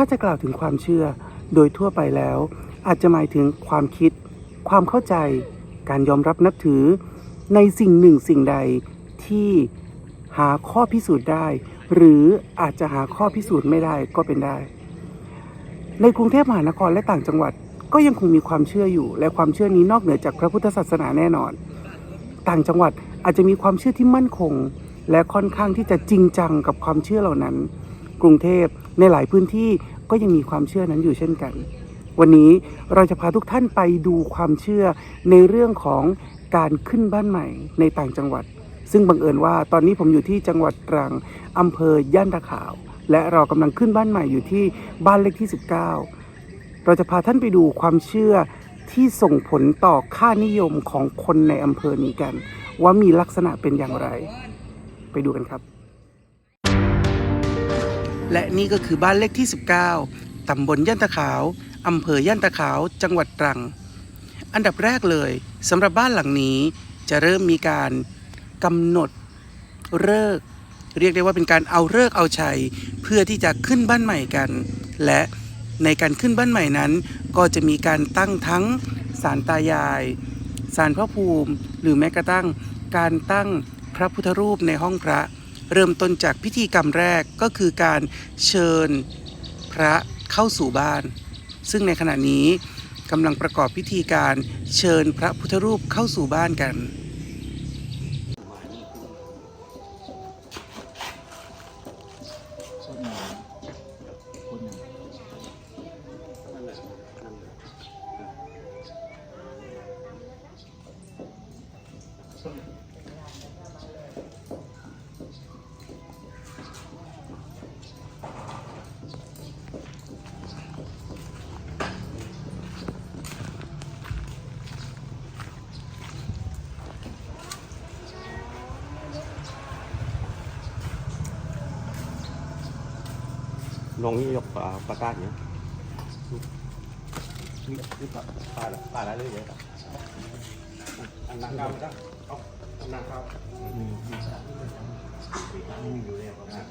ถ้าจะกล่าวถึงความเชื่อโดยทั่วไปแล้ว อาจจะหมายถึงความคิด ความเข้าใจ การยอมรับนับถือ ในสิ่งหนึ่งสิ่งใดที่หาข้อพิสูจน์ได้ หรืออาจจะหาข้อพิสูจน์ไม่ได้ก็เป็นได้ ในกรุงเทพมหานครและต่างจังหวัดก็ยังคงมีความเชื่ออยู่ และความเชื่อนี้นอกเหนือจากพระพุทธศาสนาแน่นอน ต่างจังหวัดอาจจะมีความเชื่อที่มั่นคง และค่อนข้างที่จะจริงจังกับความเชื่อเหล่านั้น กรุงเทพ ในหลายพื้นที่ก็ยังมีความเชื่อนั้นอยู่เช่นกัน วันนี้เราจะพาทุกท่านไปดูความเชื่อในเรื่องของการขึ้นบ้านใหม่ในต่างจังหวัด ซึ่งบังเอิญว่าตอนนี้ผมอยู่ที่จังหวัดตรังอำเภอย่านตะขาว และเรากำลังขึ้นบ้านใหม่อยู่ที่บ้านเลขที่ 19 เราจะพาท่านไปดูความเชื่อที่ส่งผลต่อค่านิยมของคนในอำเภอนี้กัน ว่ามีลักษณะเป็นอย่างไร ไปดูกันครับ และนี่ก็คือบ้านเลขที่ 19 ตำบลย่านตะขาว อำเภอย่านตะขาว จังหวัดตรัง อันดับแรกเลยสำหรับบ้านหลังนี้จะเริ่มมีการกำหนดเลิกเรียกได้ว่าเป็นการเอาเลิกเอาชัย เพื่อที่จะขึ้นบ้านใหม่กัน และในการขึ้นบ้านใหม่นั้น ก็จะมีการตั้งทั้งศาลตายายศาลพระภูมิ หรือแม้กระทั่งการตั้งพระพุทธรูปในห้องพระ เริ่มต้นจากพิธีกรรมแรกก็คือการเชิญพระเข้าสู่บ้าน ซึ่งในขณะนี้กำลังประกอบพิธีการเชิญพระพุทธรูปเข้าสู่บ้านกัน นข้าวมีมีมีอยู่เลยนะ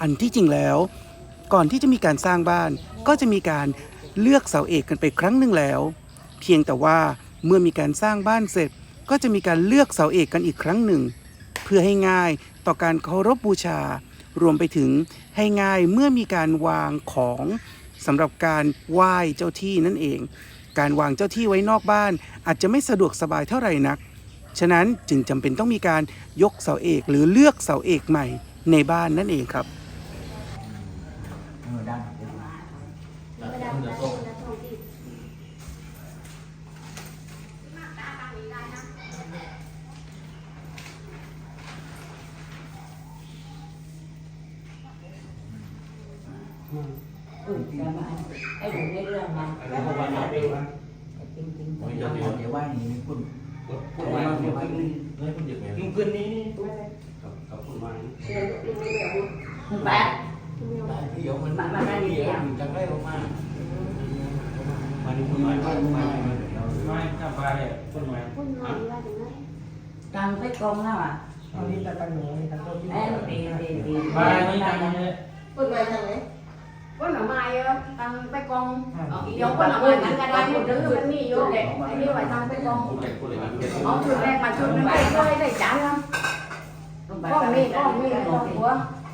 อันที่จริงแล้ว ก่อนที่จะมีการสร้างบ้าน ก็จะมีการเลือกเสาเอกกันไปครั้งหนึ่งแล้ว เพียงแต่ว่าเมื่อมีการสร้างบ้านเสร็จ ก็จะมีการเลือกเสาเอกกันอีกครั้งหนึ่ง เพื่อให้ง่ายต่อการเคารพบูชา รวมไปถึงให้ง่ายเมื่อมีการวางของสำหรับการไหว้เจ้าที่นั่นเอง การวางเจ้าที่ไว้นอกบ้าน อาจจะไม่สะดวกสบายเท่าไหร่นัก ฉะนั้นจึงจำเป็นต้องมีการยกเสาเอกหรือเลือกเสาเอกใหม่ในบ้านนั่นเองครับ ครับพูดมาแปดเดี๋ยวมันมันไม่มีจะได้ออกมามันมันมันมันมันไม่ถ้าไปเนี่ยต้นไม้ตังไปกองแล้วอะอันนี้จะตั้งหนูนี่ตั้ง ก้องมีก้องมีก้องรัว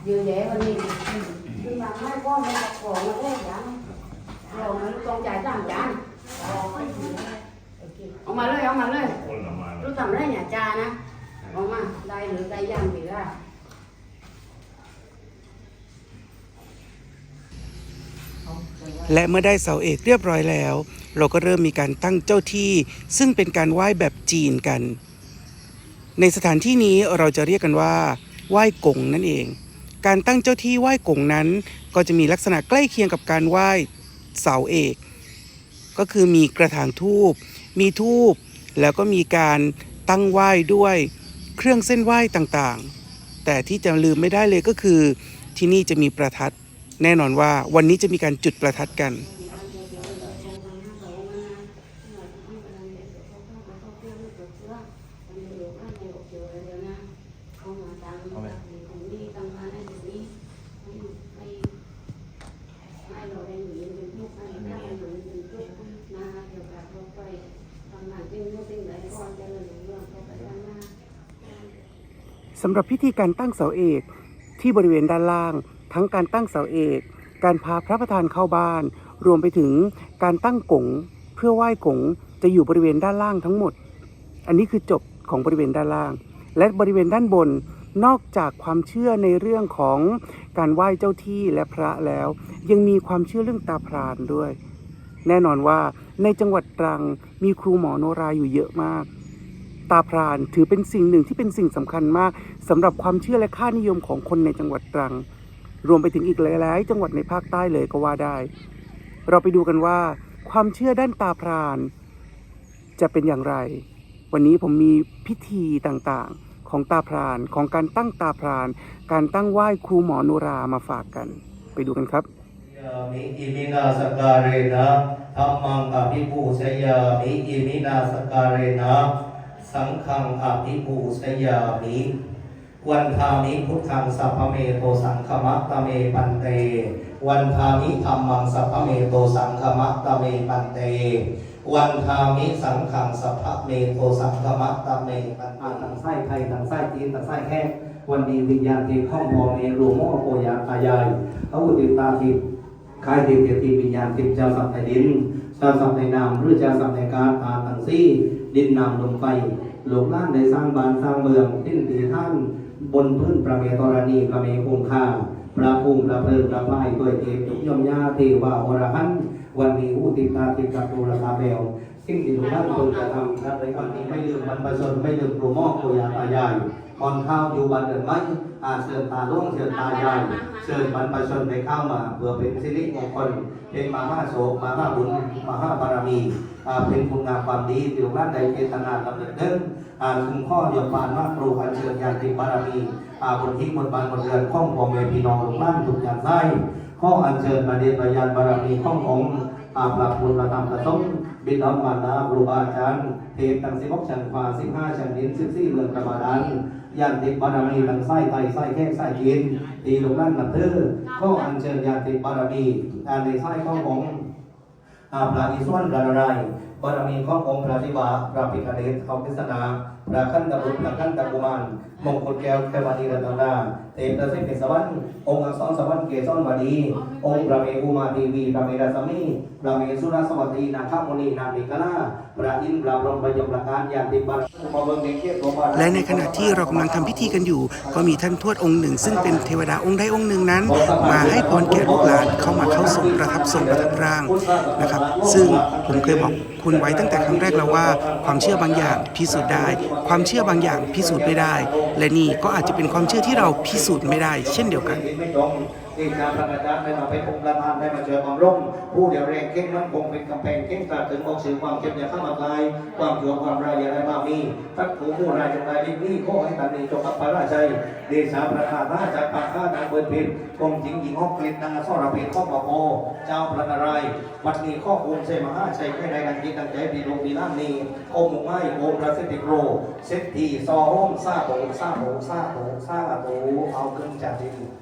ยืนแย่วันนี้คือมันไม่ก้องไม่ของมานเล่นยังเรามันต้องจ่ายจ้างจานเอามาเลยเอามาเลยรู้ทำไรเนี่ยจานะเอามาได้หรือได้ย่างหรือได้และเมื่อได้เสาเอกเรียบร้อยแล้ว เราก็เริ่มมีการตั้งเจ้าที่ ซึ่งเป็นการไหว้แบบจีนกัน ในสถานที่นี้เราจะเรียกกันว่าไหว้กงนั่นเอง การตั้งเจ้าที่ไหว้กงนั้น ก็จะมีลักษณะใกล้เคียงกับการไหว้เสาเอก ก็คือมีกระถางทูบมีทูบแล้วก็มีการตั้งไหว้ด้วยเครื่องเส้นไหว้ต่างๆ แต่ที่จะลืมไม่ได้เลยก็คือที่นี่จะมีประทัด แน่นอนว่าวันนี้จะมีการจุดประทัดกัน Hãy subscribe cho kênh Ghiền Mì Gõ Để không bỏ lỡ อันนี้อยู่ข้างในอกเดียวเลยนะเข้ามาตังตรงนี้ตังมาในตรงนี้ให้ให้ให้เราได้หนีเป็นลูกให้ได้หนีเป็นลูกนะเกี่ยวกับรถไฟทำงานจริงจริงไหนก่อนจะเลยเรื่องไปด้านหน้า สำหรับพิธีการตั้งเสาเอกที่บริเวณด้านล่าง ทั้งการตั้งเสาเอก การพาพระประธานเข้าบ้าน รวมไปถึงการตั้งกงเพื่อไหว้กงจะอยู่บริเวณด้านล่างทั้งหมด อันนี้คือจบของบริเวณด้านล่าง และบริเวณด้านบนนอกจากความเชื่อในเรื่องของการไหว้เจ้าที่และพระแล้ว ยังมีความเชื่อเรื่องตาพรานด้วย แน่นอนว่าในจังหวัดตรังมีครูหมอโนราอยู่เยอะมาก ตาพรานถือเป็นสิ่งหนึ่งที่เป็นสิ่งสำคัญมากสำหรับความเชื่อและค่านิยมของคนในจังหวัดตรัง รวมไปถึงอีกหลาย ๆ จังหวัดในภาคใต้เลยก็ว่าได้ เราไปดูกันว่า ความเชื่อด้านตาพราน จะเป็นอย่างไร วันนี้ผมมีพิธีต่าง ๆ ของตาพรานของการตั้งตาพราน การตั้งไหว้ครูหมอโนรามาฝากกัน ไปดูกันครับมิอิมินาสการเรนะธัมมังอภิปูชยามิอิมินาสการเรนะ สังฆังอภิปูชยามิวันทามิพุทธังสัพเมโตสังฆมัตตเมปันเต วันทามิธัมมังสัพเมโตสังฆมัตตเมปันเต วันทามิสังฆังสัพพเมโตสังฆมัตตเมปันเตอ่างไส้ไทยทางไส้จีนทางไส้แขกวันดีวิญญาณทิพย์ข้องพองเอรูโมโปยาตายายพระอุติตาทิคายทิเดียทีวิญญาณทิเจ้าสัพย์ในดินเจ้าสัพย์ในนามหรือเจ้าสัพย์ในการอาตังซี่ ดินน้ำลมไฟหลงล่างในสร้างบ้านสร้างเมืองทิ้นตีท่านบนพื้นประเมตรณีประเมคงคาพระภูมิพระเพลิงพระไม้ด้วยเทพทุกยมยาเทวาอรหันวันนี้อุติตาทิพย์กับตุลาเบลสิ่งที่ทุกท่านควรจะทำครับในวันนี้ไม่ลืมบรรพชนไม่ลืมครูหมอครูยาตายาย ก่อนข้าวอยู่บันเดินไหมอาเชิญตาล่วงเชิญตายายเชิญบรรพชนได้เข้ามาเพื่อเป็นสิริมงคลเป็นมหาโศกมหาบุญมหาบารมีอาเป็นคุณงามความดีที่ทุกท่านได้เจตนาดำเนินเดินอาคุณข้อยมบานมาครูอัญเชิญญาติบารมีอาบนที่บนบานบนเรือนข้องพ่อแม่พี่น้องทุกท่านทุกอย่างไส้ข้ออัญเชิญมาเดียนประยานบารมีข้องของอาปราพุทธธรรมประสงค์บิดามารดาครูบาอาจารย์เทพตั้งสิบหกชั้นฟ้าสิบห้าชั้นดินสิบสี่เมืองกระบาดาน ยันติบารมีทั้งไส้ไตไส้แค่ไส้กินตีลงนั่นนับเธอข้ออัญเชิญยันติบารมีอันในไส้ข้อของอาพระอิศวรพระนารายณ์บารมีข้อของพระศิวะพระพิคเนศเขาพิศนา ระขันตบุตรระขันตกุมารมงคลแก้วเทวานีรัตนาเทพระสิทพสวรรค์องค์อักษรสวรรค์เกศรวดี องค์พระเมรุมาทีวีพระเมรัสมีพระเมสุรสวัสดีนาคมุนีนามิกลาพระอินทร์พระพรหมพระยมประการยานติบัตและในขณะที่เรากำลังทำพิธีกันอยู่ ก็มีท่านทวดองค์หนึ่ง ซึ่งเป็นเทวดาองค์ใดองค์หนึ่งนั้น มาให้พรแก่ลูกหลานเข้ามาเข้าทรงประทับทรงประทับร่างนะครับ ซึ่งผมเคยบอกคุณไว้ตั้งแต่ครั้งแรกแล้วว่า ความเชื่อบางอย่างพิสูจน์ได้ ความเชื่อบางอย่างพิสูจน์ไม่ได้ และนี่ก็อาจจะเป็นความเชื่อที่เราพิสูจน์ไม่ได้ เช่นเดียวกันที่ชาพระอาจารย์ได้มาเป็นองค์ประธานได้มาเจอความร่มผู้เดียวแรงเข่งมั่นคงเป็นกำแพงเข่งตราดถึงออกสื่อความเข้มอย่าเข้ามาลายความชั่วความร้ายอย่าได้มามีทักผู้ผู้รายจงได้รีบนี่ข้อให้ตันนี้จงกับพระราชัยเดชาประธานราจากปากข้านางเบิดเพลินกงหญิงหญิงห้องกฤษนางอสรพินข้อปะโพเจ้าพระนารายวัดนี้ข้อองค์เสมหาชัยแค่ในกันจิตตั้งใจปีลงปีน้ำนี้องค์หมู่ไม้องค์พระสิทธิโกรเซตีซอห้องซาโตซาโตซาโตซาโตเอาขึ้นจากดินบนที่อนได้ตั้งแต่เรด็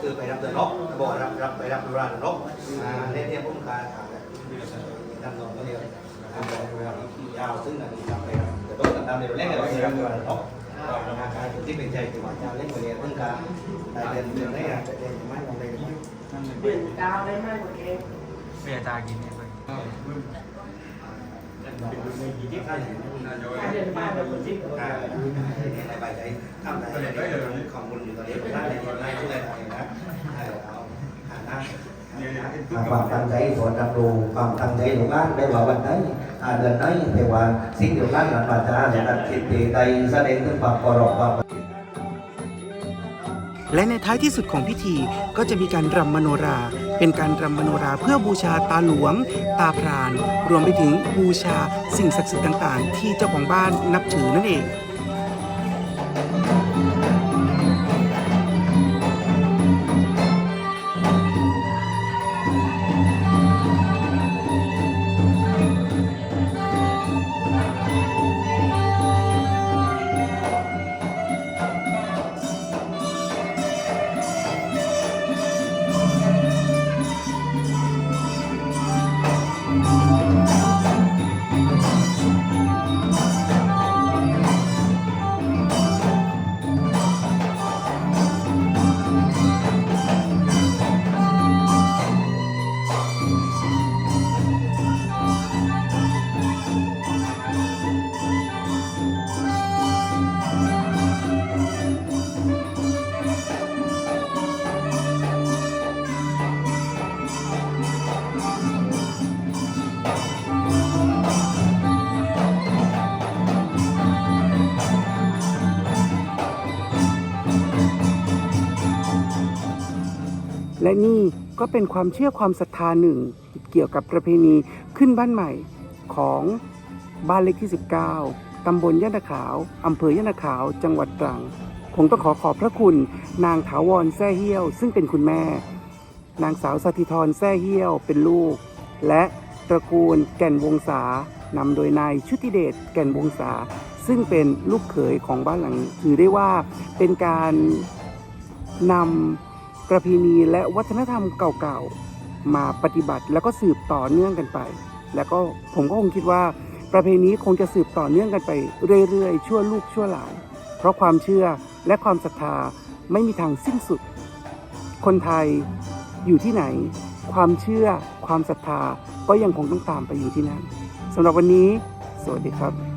คือไปรับเดินนกบอกรับรับไปรับดูราดินกอ่าเล่นเนี่ยผมการทำนองก็เรียกทำนองดูรายาวซึ่งอันนี้ทำไปรับแต่ต้องทำในเล่นเนี่ยเราไปรับดูราดินกที่เป็นใจที่ว่าจะเล่นไปเรียนพิ่งการได้เรียนเรียนได้อะเรียนไม่ลงเลยเปลี่ยนกาวได้ไหมหมดเองเบียร์ตากินเนี่ยไป ความตั้งใจสอนดำรงความตั้งใจของร้านได้ว่าวันไหนอาเดือนไหนแต่ว่าสิ่งเดียวกันหลังมาจ้าเนี่ยนัดคิดตีใดแสดงถึงความเคารพความและในท้ายที่สุดของพิธีก็จะมีการรำมโนรา เป็นการรำมโนราเพื่อบูชาตาหลวง ตาพราน รวมไปถึงบูชาสิ่งศักดิ์สิทธิ์ต่างๆ ที่เจ้าของบ้านนับถือนั่นเอง และนี่ก็เป็นความเชื่อความศรัทธาหนึ่ง เกี่ยวกับประเพณีขึ้นบ้านใหม่ของบ้านเล็กที่ 19 ตำบลยะนาขาว อำเภอยะนาขาว จังหวัดตรัง คงต้องขอขอบพระคุณ นางถาวรแซ่เฮี้ยว ซึ่งเป็นคุณแม่ นางสาวสถิธรแซ่เฮี้ยวเป็นลูก และตระกูลแก่นวงศานำโดยนายชุติเดชแก่นวงศา ซึ่งเป็นลูกเขยของบ้านหลังนี้ถือได้ว่าเป็นการนำ ประเพณีและวัฒนธรรมเก่าๆ มาปฏิบัติแล้วก็สืบต่อเนื่องกันไป แล้วก็ผมก็คงคิดว่าประเพณีคงจะสืบต่อเนื่องกันไปเรื่อยๆ ชั่วลูกชั่วหลาน เพราะความเชื่อและความศรัทธาไม่มีทางสิ้นสุด คนไทยอยู่ที่ไหน ความเชื่อความศรัทธาก็ยังคงต้องตามไปอยู่ที่นั่นสำหรับวันนี้ สวัสดีครับ